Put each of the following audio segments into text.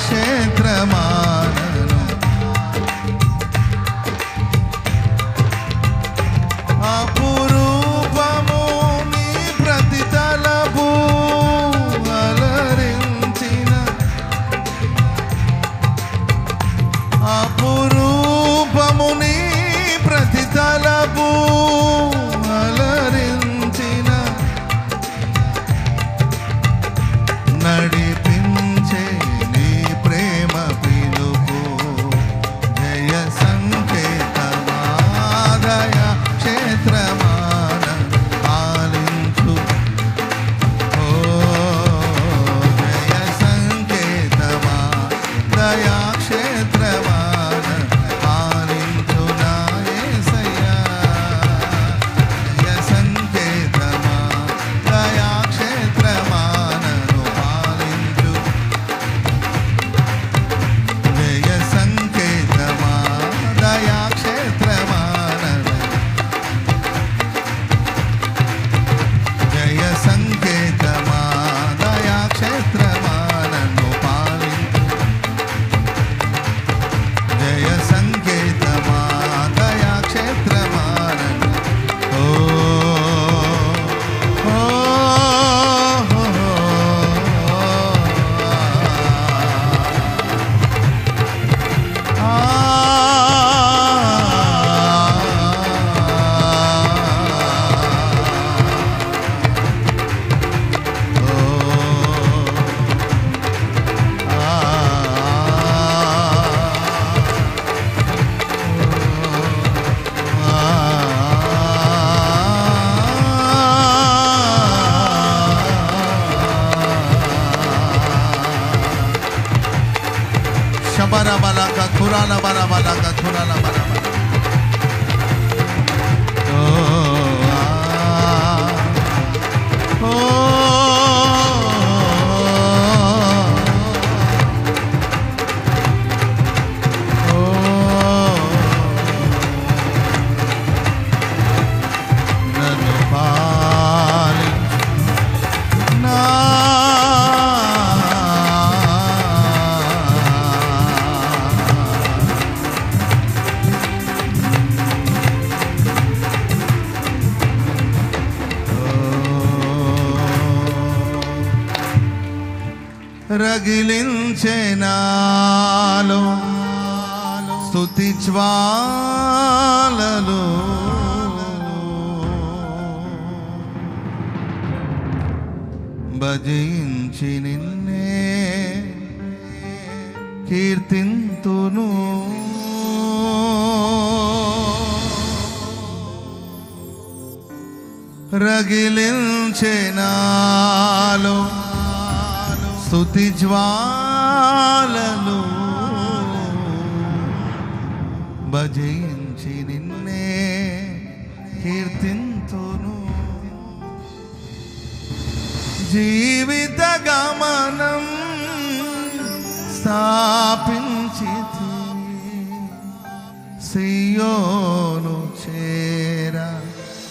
క్షేత్రమా কথা শোনালাম రగిలించేనాలు. స్థుతి జ్వాలలో. భజించి నిన్నే కీర్తింతును. రగిలించెనాలో. స్థుతి జ్వాలలో భజించి నిన్నే కీర్తింతును. జీవిత గమనం స్థాపించి సియోను చేర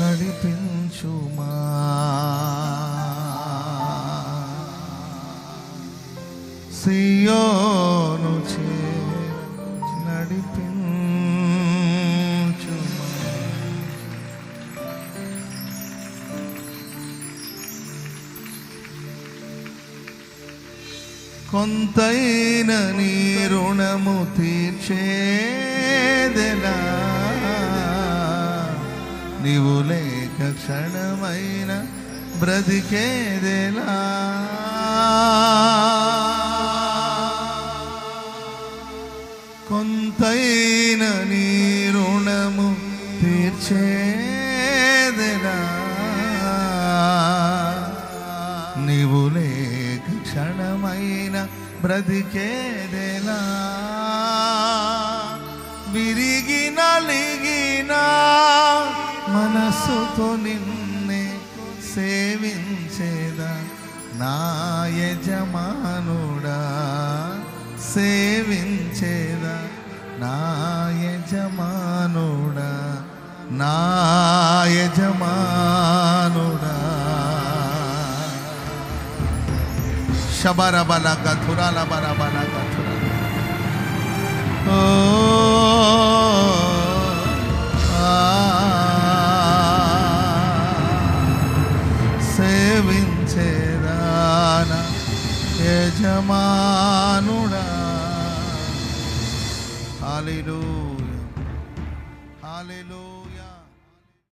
నడిపించుమా. కొంతైన నీ రుణము తీర్చేదెలా? నీవు లేక క్షణమైన బ్రతికేదెలా? కొంతైన నీ రుణము తీర్చే బ్రతికేదెలా? విరిగి నలిగిన మనసుతో నిన్నే సేవించేదా? నా యజమానుడా సేవించేదా? నా యజమానుడా నా యజమానుడా. శబరబల గథురాల బరబల గథుర ఓ ఆ, సేవించేదాన యజమానుడా హాలిలూయా